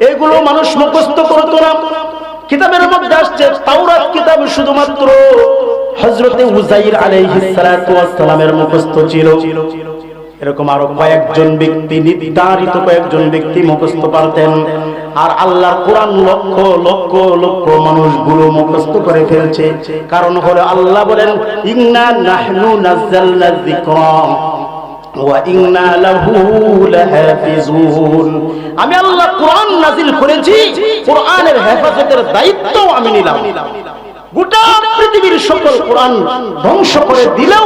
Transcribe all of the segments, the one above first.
এগুলো মানুষ মুখস্থ করতো না। কিতাবের মধ্যে আসছে তাওরাত কিতাব শুধুমাত্র হযরতে উজাইর সালামের মুখস্থ ছিল। এরকম আরও কয়েকজন ব্যক্তি, নির্ধারিত কয়েকজন ব্যক্তি মুখস্থ পারতেন। আর আল্লাহর কোরআন লক্ষ লক্ষ লক্ষ মানুষগুলো মুখস্থ করে ফেলছে। কারণ হলো আল্লাহ বলেন, ইন্না নাহনু নাযালনা যিকরা আমি আল্লাহ কোরআন নাজিল করেছি, কোরআনের হেফাজতের দায়িত্ব আমি নিলাম। গোটা পৃথিবীর সকল কোরআন ধ্বংস করে দিলেও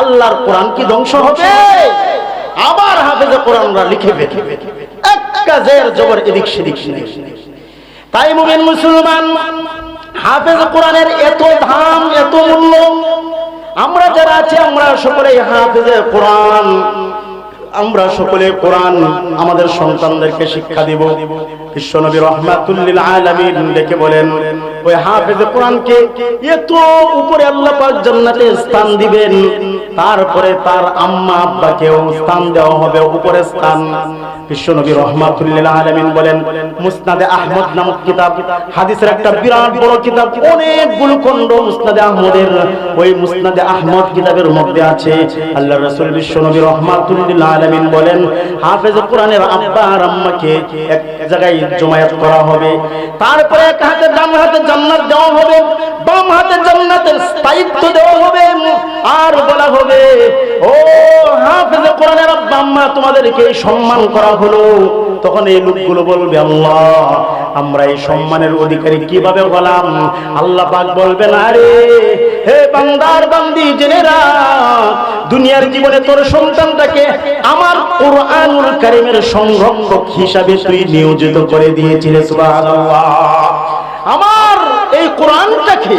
আল্লাহর কোরআন কি ধ্বংস হবে? আবার হাফেজে কোরআনরা লিখে ফেলবে। এক কাজের জবর এদিক সেদিক তাই মুমিন মুসলমান, হাফেজ কোরআনের এত দাম, এত মূল্য, আমরা যারা আছি, আমরা সকলে হাফেজে কোরআন। আমরা সকলে কোরআন আমাদের সন্তানদেরকে শিক্ষা দিব। বিশ্বনবী রহমাতুল্লিল আলামিন ডেকে বলেন ওই হাফেজ কোরআনকে এত উপরে আল্লাহ পাক জান্নাতে স্থান দিবেন, তারপরে তার আম্মা আব্বাকেও স্থান দেওয়া হবে উপরে স্থান। বিশ্বনবী রহমাতুল্লিল আলামিন বলেন, মুসনাদে আহমদ নামক কিতাব, হাদিসের একটা বিরাট বড় কিতাব অনেকগুলো খণ্ড মুসনাদে আহমদের। ওই মুসনাদে আহমদ কিতাবের মধ্যে আছে। আল্লাহ রাসূল বিশ্বনবী রহমাতুল্লিল আলামিন বলেন, হাফেজ কোরআনের আব্বা আর আম্মাকে এক জায়গায় জমায়েত করা হবে। তারপরে এক হাতে ডান হাতে জান্নাত দেওয়া হবে, বাম হাতে জান্নাতের স্থায়িত্ব দেওয়া হবে, আর বলা হবে, ও হাফেজ কোরআনের আব্বা তোমাদেরকে সম্মান করা হলো। তখন এই লোকগুলো বলবে, আল্লাহ, আমরা এই সম্মানের অধিকারী কীভাবে হলাম? আল্লাহ পাক বলবেন, আরে, হে বান্দার বান্দি, জেনেরা, দুনিয়ার জীবনে তোর সন্তানটাকে আমার কোরআনুল কারিমের সংরক্ষক হিসাবে তুই নিয়োজিত করে দিয়েছিলে, সুবহানাল্লাহ। আমার কোরআনটাকে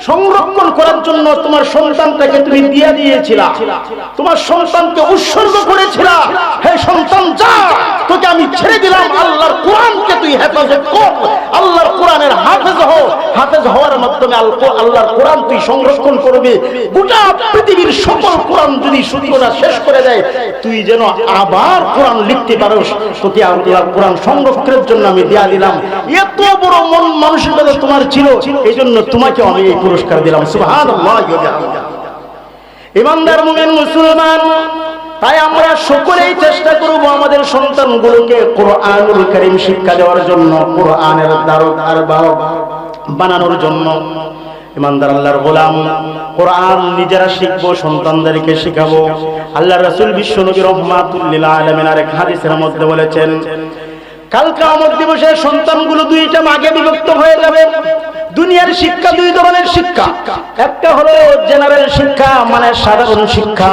সংরক্ষণ করার জন্য তোমার সন্তানটাকে তুমি দিয়ে দিয়েছিলা। তোমার সন্তানকে উৎসর্গ করেছিলা। হে সন্তান, যা! তোকে আমি ছেড়ে দিলাম। আল্লাহর কোরআনকে তুই হেফাজত কর। আল্লাহর কোরআনের হাফেজ হও। হাফেজ হওয়ার মাধ্যমে আল- আল্লাহর কোরআন তুই সংরক্ষণ করবি। গোটা সকল কোরআন যদি সূত্রটা শেষ করে দেয়, তুই যেন আবার কোরআন লিখতে পারোস তোকে আল্লাহর কোরআন সংরক্ষণের জন্য আমি দেয়া দিলাম? এত বড় মন মানুষের মানসিকতা তোমার ছিল এই জন্য তোমাকে আমি এই পুরস্কার দিলাম। ইমানদার মুমিন মুসলমান, তাই আমরা সকলেই চেষ্টা করব আমাদের সন্তানগুলোকে কোরআনুল কারীম শিক্ষা দেওয়ার জন্য, কোরআনের দারোদার বাহক বানানোর জন্য। ইমানদার আল্লাহর গোলাম। কোরআন নিজেরা শিখব, সন্তানদেরকে শিখাবো। আল্লাহ রসুল বিশ্ব নবী রহমাতুল্লিল আলামিন আরেক হাদিসের মধ্যে বলেছেন, কাল কামত দিবসে সন্তানগুলো দুইটা মাগে বিভক্ত হয়ে যাবে। দুনিয়ার শিক্ষা দুই ধরনের শিক্ষা। একটা হলো জেনারেল শিক্ষা মানে সাধারণ শিক্ষা।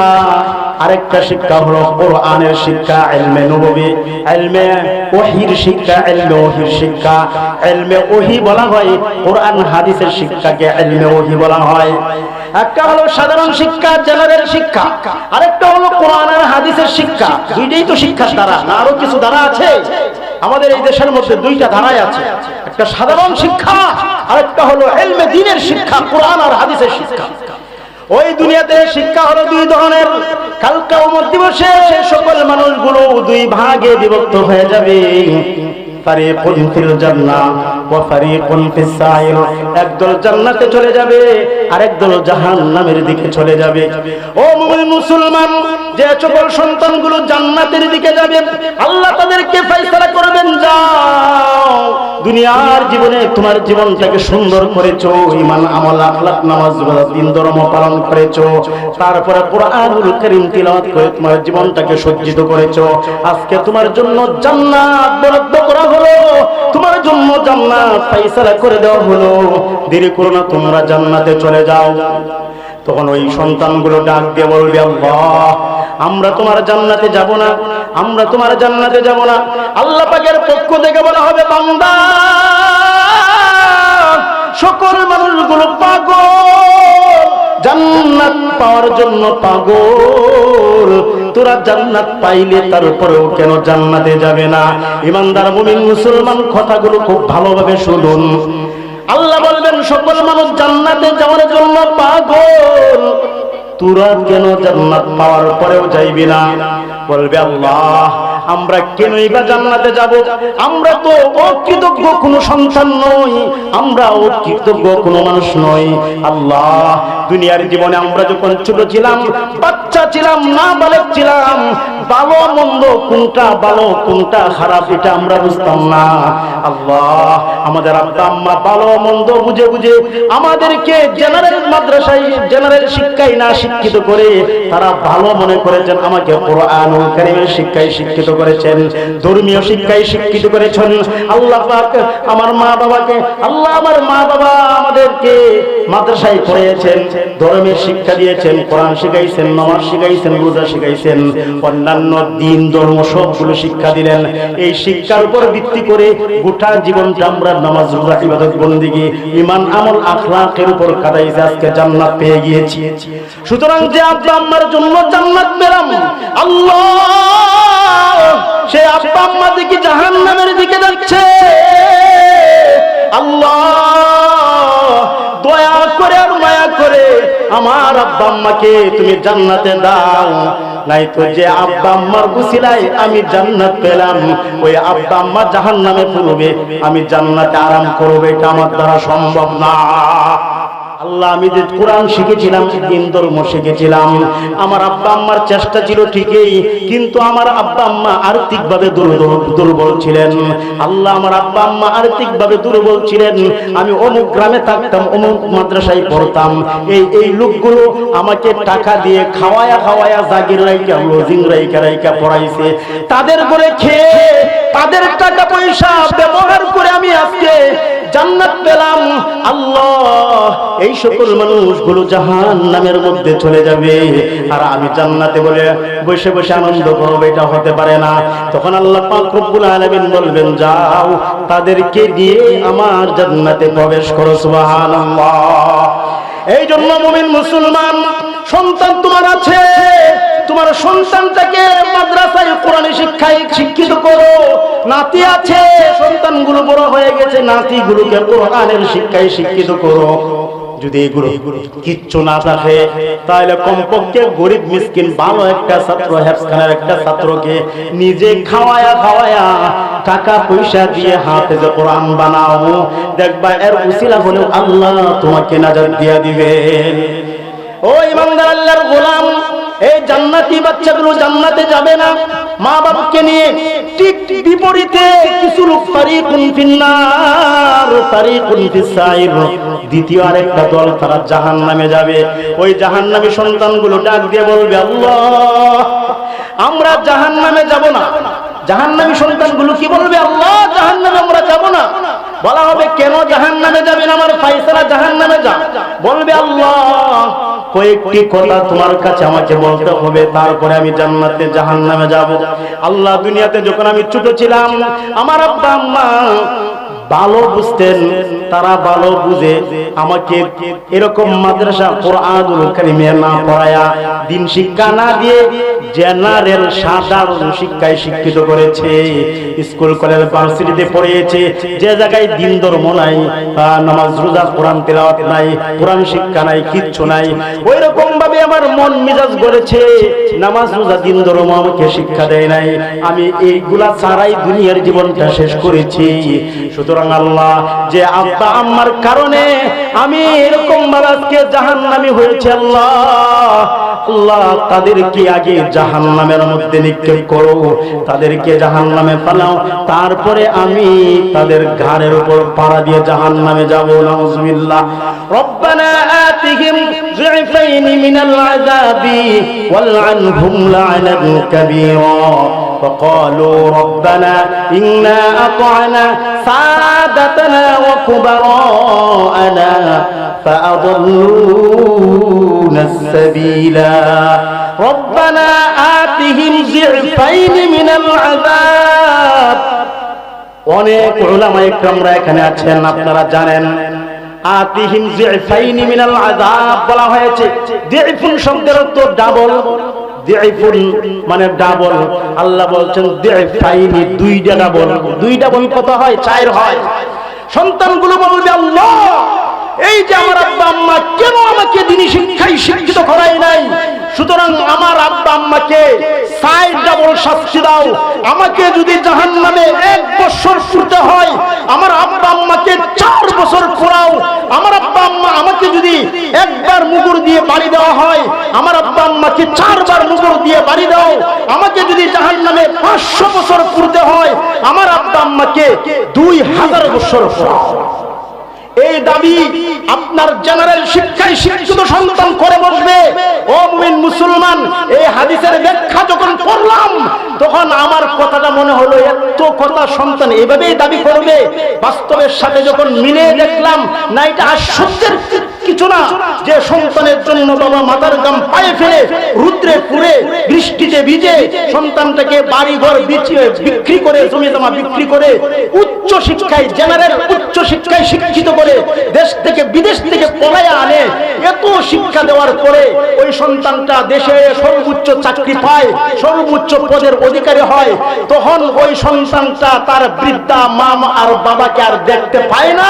আরেকটা শিক্ষা হলো কোরআনের শিক্ষা, ইলমে নববী ইলমে ওহীর শিক্ষা, ইলমে ওহীর শিক্ষা। ইলমে ওহী বলা হয়, কোরআন হাদিসের শিক্ষাকে ইলমে ওহী বলা হয়। একটা হলো সাধারণ শিক্ষা, জেনারেল শিক্ষা। আরেকটা হলো কোরআন আর হাদিসের শিক্ষা। দুইটাই তো শিক্ষার দ্বারা, না আরও কিছু দ্বারা আছে? আমাদের এই দেশের মধ্যে দুইটা ধারাই আছে। একটা সাধারণ শিক্ষা, আরেকটা হলো এলমে দিনের শিক্ষা, কোরআন আর হাদিসের শিক্ষা। ওই দুনিয়াতে শিক্ষা হলো দুই ধরনের। কালকা অমর দিবসে সে সকল মানুষগুলো দুই ভাগে বিভক্ত হয়ে যাবে। একদল জান্নাতে চলে যাবে দিকে চলে যাবে। ও যে সন্তানগুলো জান্নাতের দিকে যাবে, আল্লাহ তাদেরকে ফয়সালা করবেন, যাও। দুনিয়ার জীবনে তোমার জীবনটাকে সুন্দর করেছ ইমান আমল আখলাক নামাজ রোজা দিন, ধর্ম পালন করেছ। তারপরে কোরআনুল কারীম তিলাওয়াত করে তোমার জীবনটাকে সজ্জিত করেছ। আজকে তোমার জন্য জান্নাত বরাদ্দ করা হলো। তোমার জন্য জান্নাত ফয়সালা করে দেওয়া হলো। দেরি করো না, তোমরা জান্নাতে চলে যাও। তখন ওই সন্তানগুলো ডাক দিয়ে বলবে, আল্লাহ, আমরা তোমার জান্নাতে যাব না, আমরা তোমার জান্নাতে যাব না। আল্লাহ পাকের পক্ষ থেকে বলা হবে, বান্দা, সকল মানুষগুলো পাগল, জান্নাত পাওয়ার জন্য পাগল। তোরা জান্নাত পাইলে তারপরেও কেন জান্নাতে যাবে না? ইমানদার মুমিন মুসলমান কথাগুলো খুব ভালোভাবে শুনুন। আল্লাহ বলবেন, সকল মানুষ জান্নাতে যাওয়ার জন্য পাগল। তোরা কেন জান্নাত পাওয়ার পরেও যাইবি না? বলবে আল্লাহ, আমরা কেনই বা জান্নাতে যাব? আমরা তো অকৃতজ্ঞ কোনো সন্তান নই, আমরা অকৃতজ্ঞ কোনো মানুষ নই। আল্লাহ, দুনিয়ার জীবনে আমরা যখন ছোট ছিলাম, বাচ্চা ছিলাম, না বালক ছিলাম ভালো মন্দ কোনটা ভালো, কোনটা খারাপ, এটা আমরা বুঝতাম না। আল্লাহ, আমাদের আব্বা আম্মা ভালো মন্দ বুঝে বুঝে আমাদেরকে জেনারেল মাদ্রাসায় জেনারেল শিক্ষায় না শিক্ষিত করে তারা ভালো মনে করেছেন, আমাকে কোরআনুল কারীমের শিক্ষায় শিক্ষিত করেছেন, ধর্মীয় শিক্ষায় শিক্ষিত করেছেন। আল্লাহ আমার মা বাবাকে, আল্লাহ আমার মা বাবা আমাদেরকে মাদ্রাসায় পড়িয়েছেন, ধর্মের শিক্ষা দিয়েছেন, কোরআন শিখাইছেন, নামাজ শিখাইছেন, রোজা শিখাইছেন, অন্যান্য দিন ধর্ম সবগুলো শিক্ষা দিলেন। এই শিক্ষার উপর ভিত্তি করে গোটা জীবনটা আমরা নামাজ, রোজা, ইবাদত, বন্দিগি ইমান আমল, আখলাকের উপর কাটাইছে আজকে জান্নাত পেয়ে গিয়েছি। সুতরাং যে আব্বা আম্মার জন্য জান্নাত পেলাম, আল্লাহ সে আব্বা আম্মা দিকে জাহান্নামের দিকে যাচ্ছে। আল্লাহ দয়া করে আর মায়া করে আমার আব্বা আম্মাকে তুমি জান্নাতে দাও। নাই তো যে আব্বা আম্মার গুছিলাই আমি জান্নাত পেলাম, ওই আব্বা আম্মা জাহান্নামে পড়বে, আমি জান্নাতে আরাম করব, এটা আমার দ্বারা সম্ভব না। আল্লাহ, আমি যে কোরআন শিখেছিলাম দিন ধর্ম শিখেছিলাম। আমার আব্বা আম্মার চেষ্টা ছিল ঠিকই, কিন্তু আমার আব্বা আম্মা আর্থিকভাবে দুর্বল দুর্বল ছিলেন। আল্লাহ আমার আব্বা আম্মা আর্থিকভাবে দুর্বল ছিলেন। আমি অমুক গ্রামে থাকতাম, অমুক মাদ্রাসায় পড়তাম। এই এই লোকগুলো আমাকে টাকা দিয়ে খাওয়ায়া খাওয়ায়া জাগির রাইকা লজিং রাইকা রাইকা পড়াইছে। তাদের করে খেয়ে, তাদের টাকা পয়সা ব্যবহার করে আমি আজকে জান্নাত পেলাম। আল্লাহ, এই সকল মানুষগুলো জাহান নামের মধ্যে চলে যাবে। আর আমি জান্নাতে বলে বসে বসে আনন্দ করব এটা হতে পারে না। তখন আল্লাহ পাক রব্বুল আলামিন বলবেন, যাও, তাদেরকে দিয়ে আমার জান্নাতে প্রবেশ করো, সুবহানাল্লাহ। এই জন্য মুমিন মুসলমান, সন্তান তোমার আছে। তোমার সন্তানটাকে মাদ্রাসায় কোরআন শিক্ষায় শিক্ষিত করো। নাতি আছে, সন্তানগুলো বড় হয়ে গেছে, নাতিগুলোকে কোরআনের শিক্ষায় শিক্ষিত করো। যদি এগুলো কিচ্ছু না থাকে তাহলে কমপক্ষে গরিব মিসকিন ভালো একটা ছাত্র, হেফখানের একটা ছাত্রকে নিজে খাওয়ায়া খাওয়ায়া টাকা পয়সা দিয়ে হাতে যে কোরআন বানাও। দেখবা এর উসিলা হলেও আল্লাহ তোমাকে নাজার দিয়া দিবে ও ইমানদার আল্লাহর গোলাম এই জান্নাতি বাচ্চাগুলো জান্নাতে যাবে না। মা বাপকে নিয়ে ঠিক বিপরীতে কিছু লোক ফারিকুন ফিন্নার, ফারিকুন ফিসাইর। দ্বিতীয় আরেকটা দল তারা জাহান্নামে যাবে। ওই জাহান্নামী সন্তানগুলো ডাক দিয়ে বলবে, আল্লাহ, আমরা জাহান্নামে যাব না। জাহান্নামী সন্তানগুলো কি বলবে, আল্লাহ, জাহান্নামে আমরা যাব না। বলা হবে, কেন জাহান নামে যাবেন আমার ফাইসালা জাহান নামে যা? বলবে, আল্লাহ কয়েকটি কথা তোমার কাছে আমাকে বলতে হবে, তারপরে আমি জান্নাতে, জাহান্নামে যাব। আল্লাহ দুনিয়াতে যখন আমি ছোট ছিলাম, আমার আব্বা, আম্মা ভালো বুঝতেন, তারা ভালো বুঝে আমাকে এরকম মাদ্রাসা কোরআনুল কারিমে না পড়ায়া দিন শিক্ষা না দিয়ে জেনারেল সাধারণ শিক্ষায় শিক্ষিত করেছে, স্কুল, কলেজ, ভার্সিটিতে পড়িয়েছে, যে জায়গায় দিন ধর্ম নাই নামাজ, রোজা, কোরআন তেলাওয়াত নাই, কোরআন শিক্ষা নাই, কিচ্ছু নাই ওই রকম ভাবে আমার মন মেজাজ গড়েছে নামাজ রোজা, দিন ধরম আমাকে শিক্ষা দেয় নাই। আমি এইগুলা ছাড়াই দুনিয়ার জীবনটা শেষ করেছি। সুতরাং আল্লাহ, যে আব্বা আম্মার কারণে আমি এরকম ভাবে আজকে নামি হয়েছে আল্লাহ। আল্লাহ তাদেরকে আগে জাহান্নামের মধ্যে নিক্ষেপ করো তাদেরকে জাহান্নামে পালাও তারপরে আমি তাদের ঘাড়ের উপর পাড়া দিয়ে জাহান্নামে যাব নাউজুবিল্লাহ রব্বানা আতিহিম ضعفين من العذاب والعنهم لعنا كبيرا فقالوا ربنا إنا أطعنا سادتنا وكبراءنا فأضلونا السبيلا ربنا آتهم ضعفين من العذاب অনেক ওলামা ইকরামরা এখানে আছেন আপনারা জানেন আতিহিম জিফাইনি মিনাল আযাব বলা হয়েছে জিফুন শব্দের অর্থ ডাবল দিফুন মানে ডাবল আল্লাহ বলছেন দিফাইনি দুইটা ডাবল দুই ডাবল কত হয় চার হয় সন্তানগুলো বলবে আল্লাহ এই যে আমার আব্বা আম্মা, কেন আমাকে দিনী শিক্ষায় শিক্ষিত করাই নাই? সুতরাং আমার আব্বা আম্মাকে সাইড ডাবল শাস্তি দাও। আমাকে যদি জাহান নামে এক বছর ফুটতে হয়, আমার আব্বা আম্মাকে চার বছর পোড়াও আমার আব্বা আম্মা আমাকে যদি একবার মুগুর দিয়ে বাড়ি দেওয়া হয়, আমার আব্বা আম্মাকে চারবার মুগুর দিয়ে বাড়ি দাও। আমাকে যদি জাহান নামে পাঁচশো বছর পুরতে হয়, আমার আব্বা আম্মাকে দুই হাজার বছর পোড়াও এই দাবি আপনার জেনারেল শিক্ষায় শিক্ষিত সন্তান করে বসবে। ও মুমিন মুসলমান, এই হাদিসের ব্যাখ্যা যখন করলাম, তখন আমার কথাটা মনে হলো, এত কথা সন্তান এভাবেই দাবি করবে। বাস্তবের সাথে যখন মিলে দেখলাম, না, এটা আশ্চর্যের কিছু না। যে সন্তানের জন্য বাবা মাতার গাম পায়ে ফেলে রুদ্রে পুরে বৃষ্টিতে ভিজে সন্তানটাকে বাড়ি ঘর বিক্রি করে জমি জমা বিক্রি করে উচ্চ শিক্ষায় জেনারেল উচ্চ শিক্ষায় শিক্ষিত করে দেশ থেকে, বিদেশ থেকে পলায় আনে। এত শিক্ষা দেওয়ার পরে ওই সন্তানটা দেশে সর্বোচ্চ চাকরি পায়, সর্বোচ্চ পদের অধিকারী হয়। তখন ওই সন্তানটা তার বৃদ্ধা মা আর বাবাকে আর দেখতে পায় না।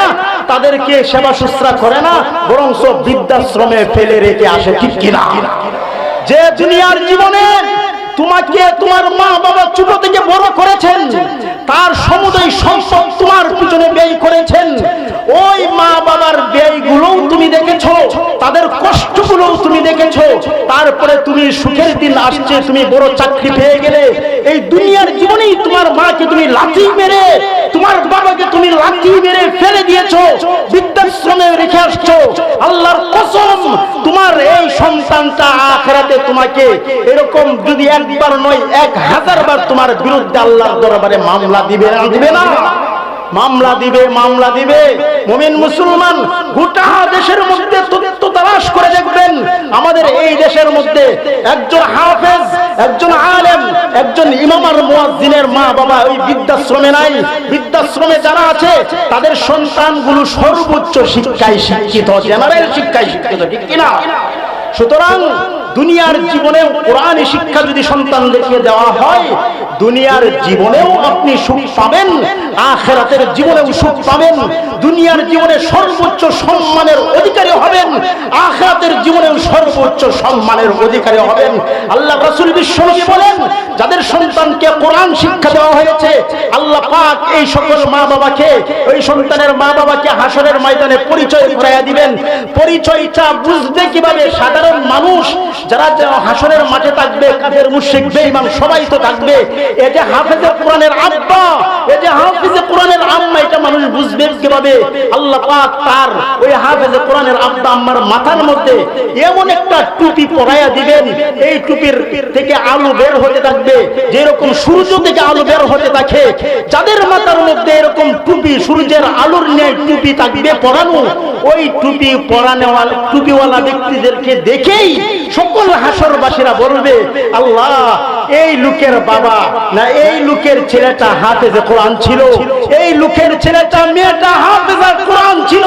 তাদেরকে সেবা শুশ্রা করে না, বরং বৃদ্ধাশ্রমে ফেলে রেখে আসে, ঠিক কিনা? যে দুনিয়ার জীবনে তোমাকে তোমার মা বাবা ছোট থেকে বড় করেছেন, তার সমুদয় তোমার পিছনে ব্যয় করেছেন। ওই মা বাবার ব্যয়গুলোও তুমি দেখেছ, তাদের কষ্টগুলোও তুমি দেখেছ। তারপরে তুমি সুখের দিন আসছে, তুমি বড় চাকরি পেয়ে গেলে। এই দুনিয়ার জীবনেই তোমার মাকে তুমি লাথি মেরে, তোমার বাবাকে তুমি লাথি মেরে ফেলে দিয়েছ, বৃদ্ধাশ্রমে রেখে আসছো। আল্লাহর কসম, তোমার এই সন্তানটা আখেরাতে তোমাকে এরকম যদি একবার নয়, এক হাজার বার তোমার বিরুদ্ধে আল্লাহর দরবারে মামলা দিবে না? দিবে না? মামলা দিবে মামলা দিবে। মুমিন মুসলমান গোটা দেশের মধ্যে তথ্য তালাশ করে দেখবেন। আমাদের এই দেশের মধ্যে একজন হাফেজ, একজন আলেম, একজন ইমামার মুয়াজ্জিনের মা বাবা ওই বৃদ্ধাশ্রমে নাই। বৃদ্ধাশ্রমে যারা আছে, তাদের সন্তানগুলো সর্বোচ্চ শিক্ষায় শিক্ষিত, জেনারেল শিক্ষায় শিক্ষিত, ঠিক কিনা? সুতরাং দুনিয়ার জীবনেও কোরআন শিক্ষা যদি সন্তানদেরকে দেওয়া হয়, দুনিয়ার জীবনেও আপনি সুখ পাবেন, আখেরাতের জীবনেও সুখ পাবেন, দুনিয়ার জীবনে সর্বোচ্চ সম্মানের অধিকারী হবেন, আখেরাতের জীবনেও সর্বোচ্চ সম্মানের অধিকারী হবেন। আল্লাহ রাসূল বিশ্বনবী বলেন, যাদের সন্তানকে কোরআন শিক্ষা দেওয়া হয়েছে, আল্লাহ পাক এই সকল মা বাবাকে ওই সন্তানের মা বাবাকে হাসরের ময়দানে পরিচয় করাইয়া দিবেন। পরিচয়টা বুঝবে কীভাবে সাধারণ মানুষ যারা হাসরের মাঠে থাকবে কাদের মুশরিক, বেঈমান সবাই তো থাকবে। এই যে হাফেজে কোরআনের আব্বা এই যে হাফেজে কোরআনের আম্মা, এটা মানুষ বুঝবে কীভাবে? আল্লাহ পাক তার ওই হাফেজে কোরআনের আব্বা আম্মার মাথার মধ্যে এমন একটা টুপি পরাইয়া দিবেন, এই টুপির থেকে আলো বের হতে থাকবে। যেরকম সূর্য থেকে আলো বের হতে থাকে, যাদের মাথার মধ্যে এরকম টুপি, সূর্যের আলোর ন্যায় টুপি থাকবে পরানো, ওই টুপি পরানেওয়ালা টুপিওয়ালা ব্যক্তিদেরকে দেখেই সকল হাসরবাসীরা বলবে, আল্লাহ, এই লোকের বাবা না এই লোকের ছেলেটা হাতে যে কোরআন ছিল, এই লোকের ছেলেটা মেয়েটা হাতে যে কোরআন ছিল।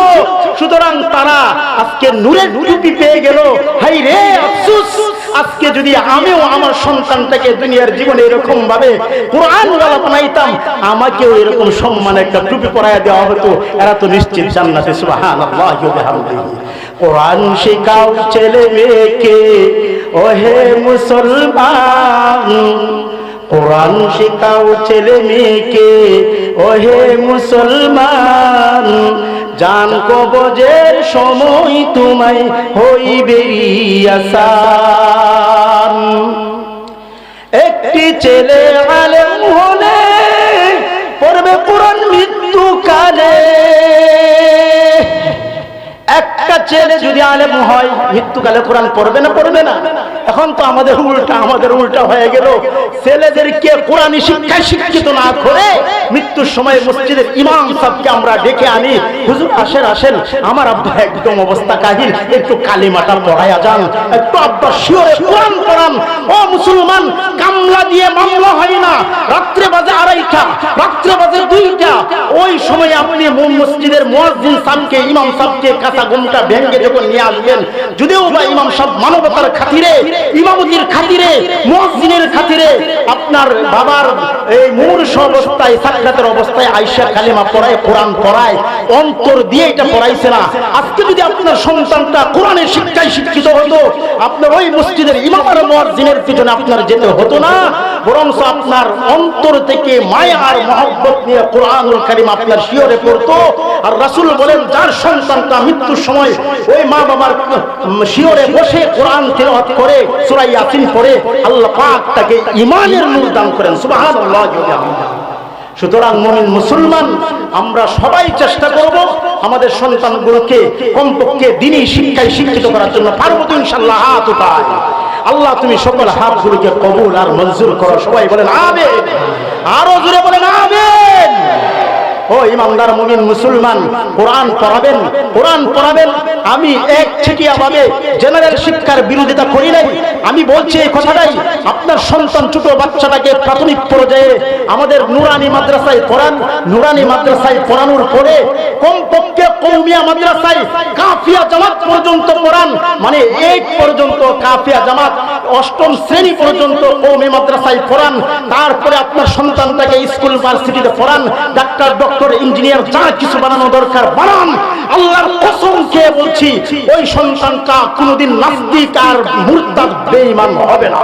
সুতরাং তারা আজকে নূরের টুপি পেয়ে গেল। হাই রে আফসোস! আজকে যদি আমিও আমার সন্তানটাকে দুনিয়ার জীবনে এরকম ভাবে কোরআন ওয়ালা বানাইতাম, আমাকেও এরকম সম্মান একটা টুপি পরাইয়া দেওয়া হতো। এরা তো নিশ্চিত জান্নাতে, সুবহানাল্লাহি কোরআন শেখাও ছেলে মেয়েকে, ওহে মুসলমান। কোরআন শেখাও ছেলে মেয়েকে, ওহে মুসলমান। জান কবজের সময় তোমায় হইবে আসান ছেলে আলেম হলে পড়বে কোরআন মৃত্যুকালে একটা ছেলে যদি আলেম হয়, মৃত্যুকালে কোরআন পড়বে না পড়বে না? এখন তো আমাদের উল্টা আমাদের উল্টা হয়ে গেল। ছেলেদেরকে কোরআনী শিক্ষায় শিক্ষিত না করে মৃত্যুর সময় মসজিদের ইমাম সাহেবকে আমরা ডেকে আনি। হুজুর, আসেন আসেন। আমার আব্বা একদম অবস্থা কাহিল। একটু কালিমাটা পড়ায়া যান। একটু আব্বা শিওরে কোরআন পড়ান। ও মুসলমান কামলা দিয়ে মামলা হয় না। রাত্রে বাজে আড়াইটা, রাত্রে বাজে দুইটা। ওই সময় আপনি মসজিদের মুয়াজ্জিন সাহেবকে, ইমাম সাহেবকে কাঁচা ঘুমটা ভেঙ্গে যখন নিয়ে আসবেন, যদিও বা ইমাম সাহেব মানবতার খাতিরে, ইমামতির খাতিরে মুয়াজ্জিনের খাতিরে, আপনার বাবার এই মূর্ষ অবস্থায় সাক্ষাতের অবস্থায় আইসা কালিমা পড়ায়, কোরআন পড়ায়, অন্তর দিয়ে এটা পড়াইছে না। আজকে যদি আপনার সন্তানটা কোরআনের শিক্ষায় শিক্ষিত হতো, আপনার ওই মসজিদের ইমাম আর মুয়াজ্জিনের পিছনে আপনার যেতে হতো না। বরং আপনার অন্তর থেকে মায়া আর মহব্বত নিয়ে কোরআনুল কারিম আপনার শিওরে পড়তো। আর রাসুল বলেন, যার সন্তানটা মৃত্যুর সময় ওই মা বাবার শিওরে বসে কোরআন তেলাওয়াত করে, সূরা ইয়াসিন পড়ে, আল্লাহ পাক তাকে ইমানের নূর দান করেন। সুবহানাল্লাহ সুতরাং মমিন মুসলমান, আমরা সবাই চেষ্টা করব আমাদের সন্তানগুলোকে কমপক্ষে দিনই শিক্ষায় শিক্ষিত করার জন্য। পারব তো ইনশাল্লাহ হাত উঠায়। আল্লাহ, তুমি সকল হাতগুলোকে কবুল আর মঞ্জুর করো। সবাই বলেন আবেন আরও জুড়ে বলেন আবেন ও ইমানদার মুমিন মুসলমান, কোরআন পড়াবেন কোরআন পড়াবেন। আমি এক ছিটিয়া ভাবে জেনারেল শিক্ষার বিরোধিতা করি নাই। আমি বলছি এই কথাটাই, আপনার সন্তান ছোট বাচ্চাটাকে প্রাথমিক পর্যায়ে আমাদের নুরানি মাদ্রাসায় পড়ান। নুরানি মাদ্রাসায় পড়ানোর পরে কমপক্ষে কৌমিয়া মাদ্রাসায় কাফিয়া জামাত পর্যন্ত পড়ান। মানে এইট পর্যন্ত কাফিয়া জামাত, অষ্টম শ্রেণি পর্যন্ত কৌমি মাদ্রাসায় পড়ান। তারপরে আপনার সন্তানটাকে স্কুল, ভার্সিটিতে পড়ান। ডাক্তার ডক্টর ইঞ্জিনিয়ার যা কিছু বানানো দরকার, বানান। আল্লাহর কসম খেয়ে বলছি, ওই সন্তানটা কোনোদিন নাস্তিক আর মুরতাদ, বেঈমান হবে না।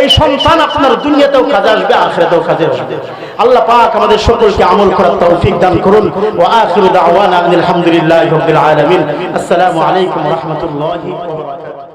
এই সন্তান আপনার দুনিয়াতেও কাজে আসবে, আখিরাতেও কাজে আসবে। আল্লাহ পাক আমাদের সকলকে আমল করার তৌফিক দান করুন। ওয়া আখিরু দাওয়ানা আলহামদুলিল্লাহি রাব্বিল আলামিন। আসসালামু আলাইকুম ওয়া রাহমাতুল্লাহি ওয়া বারাকাতুহু।